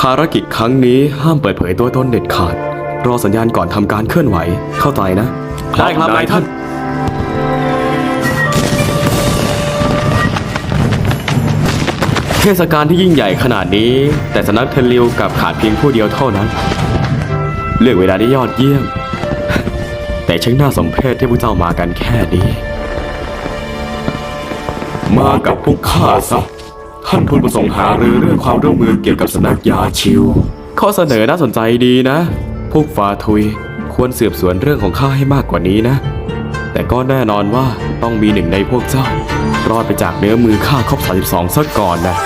ภารกิจครั้งนี้ห้ามเปิดเผยตัวตนเด็ดขาด รอสัญญาณก่อนทำการเคลื่อนไหว เข้าใจนะได้ครับนายท่าน เทศกาลที่ยิ่งใหญ่ขนาดนี้ แต่สำนักเทนริวกลับขาดเพียงผู้เดียวเท่านั้น เลือกเวลาได้ยอดเยี่ยม แต่ช่างน่าสมเพชที่พวกเจ้ามากันแค่นี้ มากับพวกข้าซะ ท่านทูตประสงค์หารือเรื่องความร่วมมือเกี่ยวกับสำนักยาชิว ข้อเสนอน่าสนใจดีนะ พวกฟาทุยควรสืบสวนเรื่องของข้าให้มากกว่านี้นะ แต่ก็แน่นอนว่าต้องมีหนึ่งในพวกเจ้า รอดไปจากเนื้อมือข้าครบ32ซะก่อนนะ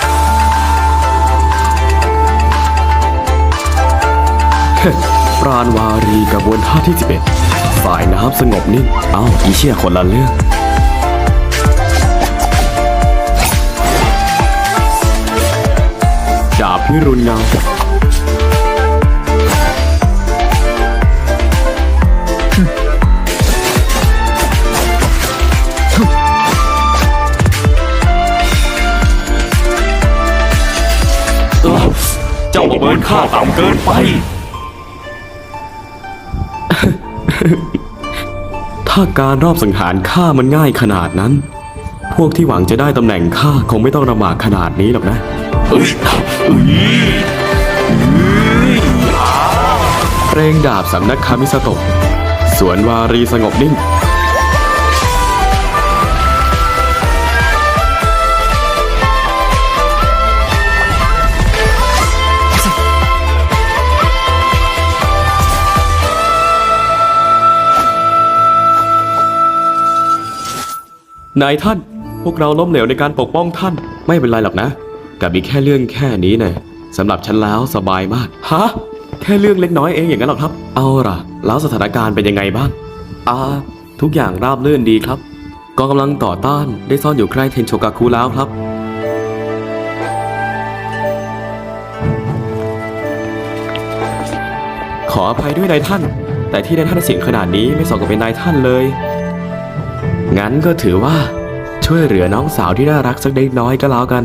ปราณวารีกระบวนท่าที่ 11 ฝ่ายน้ำสงบนิ่งเอ้าอีเชี่ยคนละเรื่อง ดาบพิรุณเงาเจ้าประเมินค่าต่ำเกินไป ถ้าการรอบสังหารข้ามันง่ายขนาดนั้น พวกที่หวังจะได้ตำแหน่งข้าคงไม่ต้องลำบากขนาดนี้หรอกนะเพลงดาบสำนักคามิสโตะสวนวารีสงบนิ่ง นายท่าน พวกเราล้มเหลวในการปกป้องท่าน ไม่เป็นไรหรอกนะกับอีแค่เรื่องแค่นี้นะสำหรับฉันแล้วสบายมาก ฮะ แค่เรื่องเล็กน้อยเองอย่างนั้นหรอครับ เอาล่ะ แล้วสถานการณ์เป็นยังไงบ้าง อ่า ทุกอย่างราบรื่นดีครับ กองกำลังต่อต้านได้ซ่อนอยู่ใกล้เทนโชกาคุแล้วครับขออภัยด้วยนายท่าน แต่ที่นายท่านเสียงขนาดนี้ไม่สมกับเป็นนายท่านเลย งั้นก็ถือว่า ช่วยเหลือน้องสาวที่น่ารักสักเล็กน้อยก็แล้วกัน